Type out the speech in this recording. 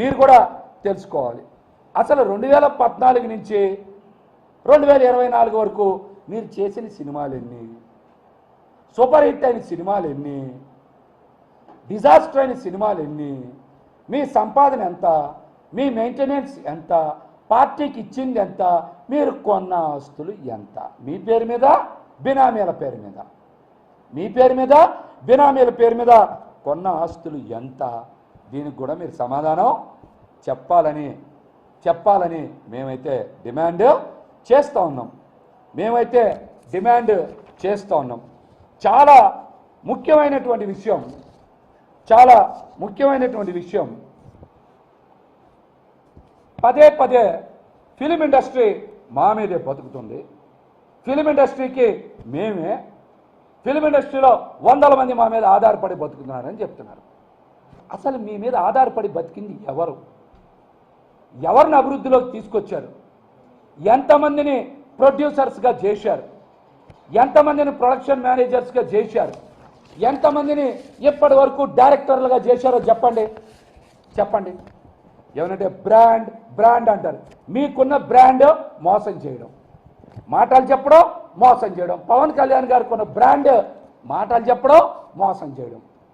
మీరు కూడా తెలుసుకోవాలి. అసలు రెండు వేల పద్నాలుగు నుంచి రెండు వేల ఇరవై నాలుగు వరకు మీరు చేసిన సినిమాలు ఎన్ని? సూపర్ హిట్ అయిన సినిమాలు ఎన్ని? డిజాస్టర్ అయిన సినిమాలు ఎన్ని? మీ సంపాదన ఎంత? మీ మెయింటెనెన్స్ ఎంత? పార్టీకి ఇచ్చింది ఎంత? మీరు కొన్న ఆస్తులు ఎంత? మీ పేరు మీద బినామీల పేరు మీద. మీ పేరు మీద బినామీల పేరు మీద కొన్న ఆస్తులు ఎంత? దీనికి కూడా మీరు సమాధానం చెప్పాలని చెప్పాలని మేమైతే డిమాండ్ చేస్తూ ఉన్నాం. మేమైతే డిమాండ్ చేస్తూ ఉన్నాం. చాలా ముఖ్యమైనటువంటి విషయం చాలా ముఖ్యమైనటువంటి విషయం. పదే పదే ఫిలిం ఇండస్ట్రీ మా మీదే బతుకుతుంది. ఫిలిం ఇండస్ట్రీకి మేమే ఫిలిం ఇండస్ట్రీలో వందల మంది మా మీద ఆధారపడి బతుకుతున్నారని చెప్తున్నారు. అసలు మీ మీద ఆధారపడి బతికింది ఎవరు? ఎవరిని అభివృద్ధిలోకి తీసుకొచ్చారు? ఎంతమందిని ప్రొడ్యూసర్స్గా చేశారు? ఎంతమందిని ప్రొడక్షన్ మేనేజర్స్గా చేశారు? ఎంతమందిని ఇప్పటి వరకు డైరెక్టర్లుగా చేశారో చెప్పండి. చెప్పండి. ఏమనంటే బ్రాండ్ బ్రాండ్ అంటారు. మీకున్న బ్రాండ్ మోసం చేయడం. మాటలు చెప్పడం మోసం చేయడం. పవన్ కళ్యాణ్ గారికి ఉన్న బ్రాండ్ మాటలు చెప్పడం మోసం చేయడం.